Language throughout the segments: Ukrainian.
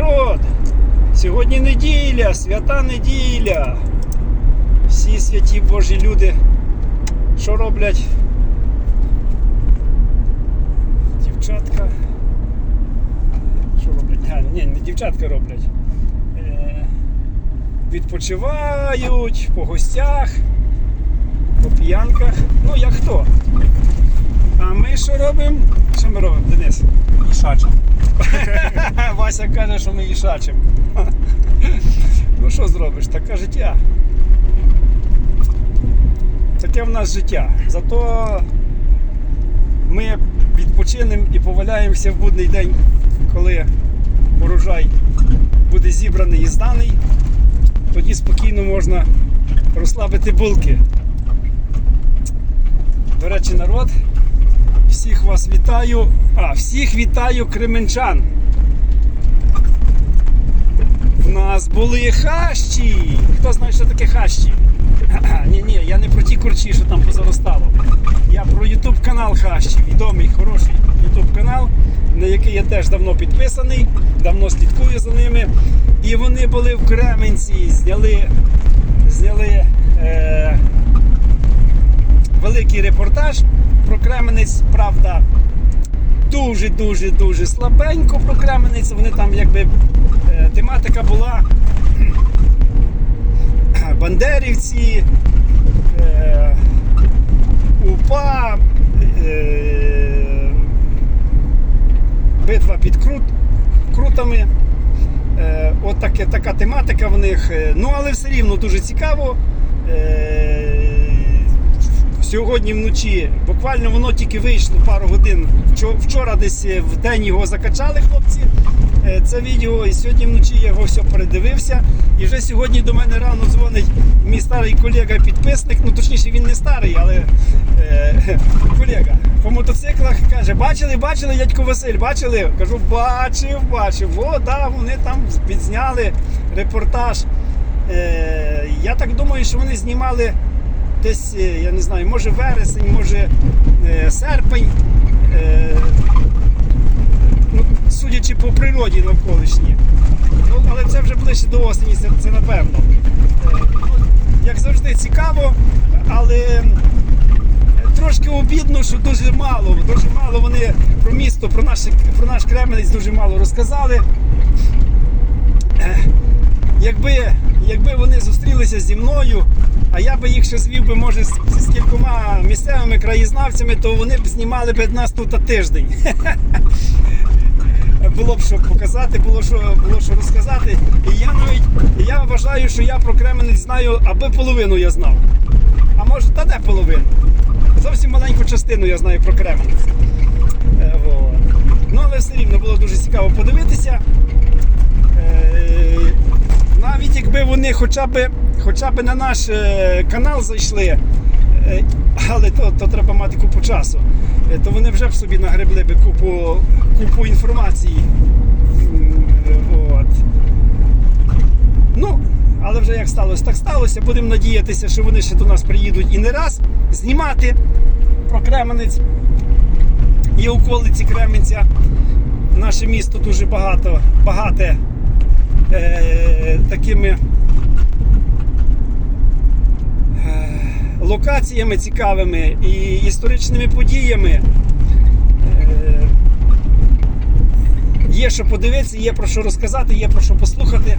народ! Сьогодні неділя, свята неділя. Всі святі Божі люди. Що роблять? Дівчатка. Що роблять? А, ні, не дівчатка роблять. Е, відпочивають по гостях, по п'янках. Ну, як хто. А ми що робимо? Що ми робимо, Денис? Ішача. Вася каже, що ми їшачимо. Ну що зробиш, таке життя. Таке в нас життя. Зато ми відпочинемо і поваляємося в будний день, коли урожай буде зібраний і зданий. Тоді спокійно можна розслабити булки. До речі, народ, всіх вас вітаю. А, всіх вітаю кременчан. В нас були хащі. Хто знає, що таке хащі? Ні, ні, я не про ті курчі, що там позаростало. Я про Ютуб канал Хащі. Відомий, хороший Ютуб канал, на який я теж давно підписаний, давно слідкую за ними. І вони були в Кременці, зняли, зняли е, великий репортаж про Кременець, правда дуже-дуже дуже слабенько про Кременець. Вони там якби е, тематика була бандерівці, е, УПА, е, битва під крут, крутами. От таке, така тематика в них. Ну, але все рівно дуже цікаво. Сьогодні вночі, буквально воно тільки вийшло пару годин. Вчора десь е, в день його закачали хлопці. е, Це відео, і сьогодні вночі я його все передивився. І вже сьогодні до мене рано дзвонить мій старий колега-підписник. Ну точніше, він не старий, але е, колега по мотоциклах каже: бачили, бачили, дядько Василь, бачили? Кажу, бачив, бачив. О, да, вони там підзняли репортаж. Е, я так думаю, що вони знімали десь, е, я не знаю, може вересень, може е, серпень. Е, ну, судячи по природі навколишній. Ну, але це вже ближче до осені, це, це напевно. Ну, як завжди, цікаво, але трошки обідно, що дуже мало. Дуже мало вони про місто, про наш, про наш Кременець дуже мало розказали. Якби, якби вони зустрілися зі мною, а я би їх ще звів би, може, з, з кількома місцевими краєзнавцями, то вони б знімали б нас тут тиждень. Було б що показати, було що, було що розказати. І я навіть я вважаю, що я про Кременець знаю, аби половину я знав. А може, та де половину? Зовсім маленьку частину я знаю про Кременець. Е. Ну, але все рівно було дуже цікаво подивитися. Е, навіть якби вони хоча б, хоча б на наш е, канал зайшли, е, але то, то треба мати купу часу, е, то вони вже б собі нагребли би купу, купу інформації. От. Ну, але вже як сталося, так сталося. Будемо надіятися, що вони ще до нас приїдуть і не раз знімати про Кременець і околиці Кременця. Наше місто дуже багато, багате е, такими е, локаціями цікавими і історичними подіями. Е, є що подивитися, є про що розказати, є про що послухати.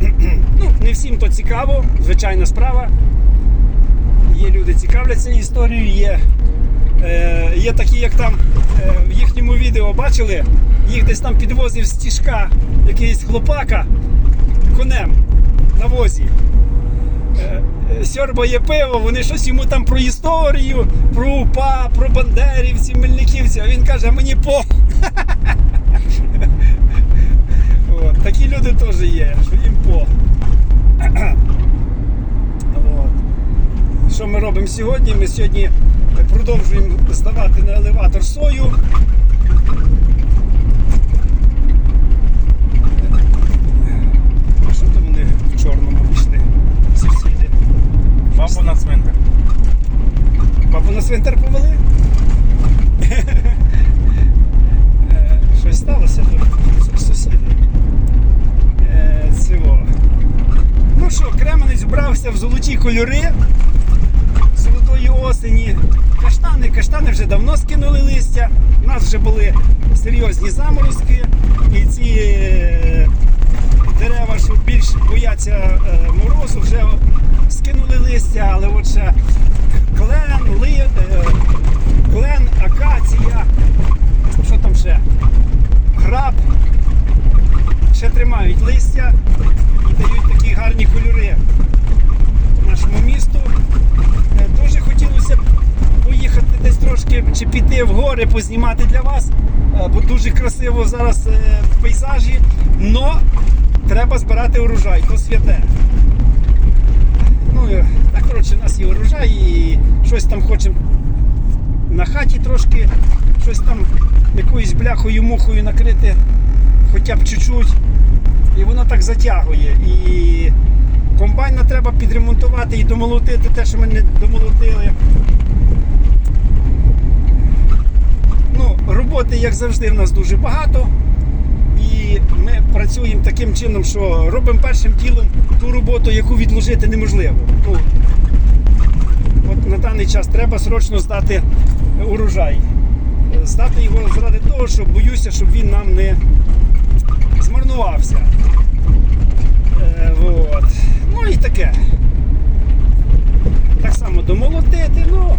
ну, не всім то цікаво, звичайна справа. Є люди цікавляться історією, є, є такі, як там е, в їхньому відео бачили, їх десь там підвозив з тішка якийсь хлопака конем на возі. Е, е, Сьорбає пиво, вони щось йому там про історію, про УПА, про бандерівців, мельниківців, а він каже, а мені по. От, такі люди теж є, що їм по. От. Що ми робимо сьогодні? Ми сьогодні продовжуємо здавати на елеватор сою. Що то вони в чорному пішли? Сусіди. Папу на цвинтар. Бабу на цвинтар повели? Е, щось сталося тут сусіди. Е, цього. Ну що, Кременець брався в золоті кольори осені. Каштани, каштани вже давно скинули листя. У нас вже були серйозні заморозки. І ці е, дерева, що більш бояться е, морозу, вже скинули листя, але от ще клен, ли, е, клен, акація, що там ще? Граб. Ще тримають листя і дають такі гарні кольори нашому місту. Е, Дуже хотілося б поїхати десь трошки чи піти в гори, познімати для вас, е, бо дуже красиво зараз е, в пейзажі. Но треба збирати урожай, то святе. Ну, е, так, коротше, у нас є урожай і щось там хочемо на хаті трошки, щось там якоюсь бляхою мухою накрити, хоча б чуть-чуть. І воно так затягує. І комбайна треба підремонтувати і домолотити те, що ми не домолотили. Роботи, як завжди, в нас дуже багато. І ми працюємо таким чином, що робимо першим тілом ту роботу, яку відложити неможливо. Ну, от на даний час треба срочно здати урожай. Здати його заради того, що боюся, щоб він нам не змарнувався. Е, вот. Ну і таке. Так само домолотити, ну.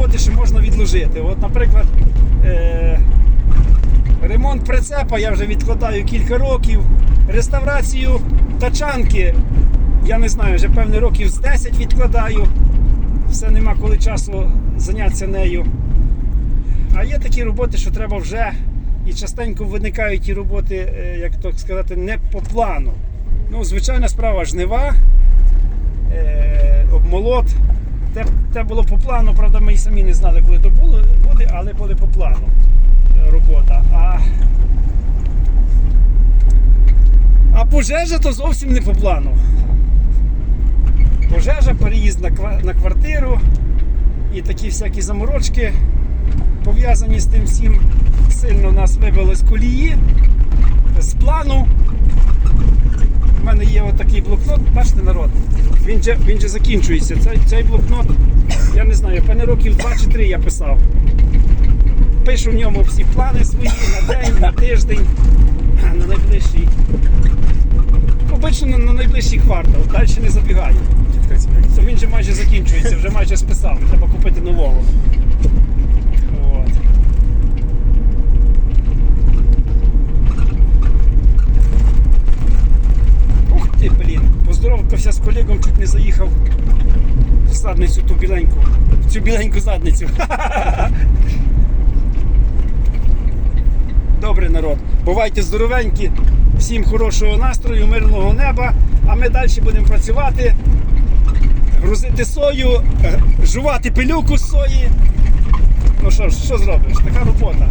Роботи, що можна відложити. От, наприклад, е, ремонт прицепа я вже відкладаю кілька років. Реставрацію тачанки, я не знаю, вже певний років з 10 відкладаю. Все нема коли часу зайнятися нею. А є такі роботи, що треба вже і частенько виникають ті роботи, е, як то сказати, не по плану. Ну, звичайна справа жнива, е, обмолот. Те, те було по плану, правда, ми і самі не знали, коли то було, буде, але буде по плану е, робота. А, а пожежа то зовсім не по плану. Пожежа, переїзд на, на квартиру і такі всякі заморочки пов'язані з тим всім сильно нас вибило з колії, з плану. У мене є отакий блокнот, бачите народ, він же, він же закінчується. Цей, цей блокнот, я не знаю, певне років 2 чи 3 я писав. Пишу в ньому всі плани свої на день, на тиждень, на найближчий. Обично на, на найближчий квартал, далі не забігаю. Він же майже закінчується, вже майже списав, треба купити нового. Колегом, чуть не заїхав в задницю ту біленьку. В цю біленьку задницю. Добре, народ. Бувайте здоровенькі, всім хорошого настрою, мирного неба. А ми далі будемо працювати, грузити сою, е, жувати пилюку з сої. Ну що ж, що зробиш? Така робота.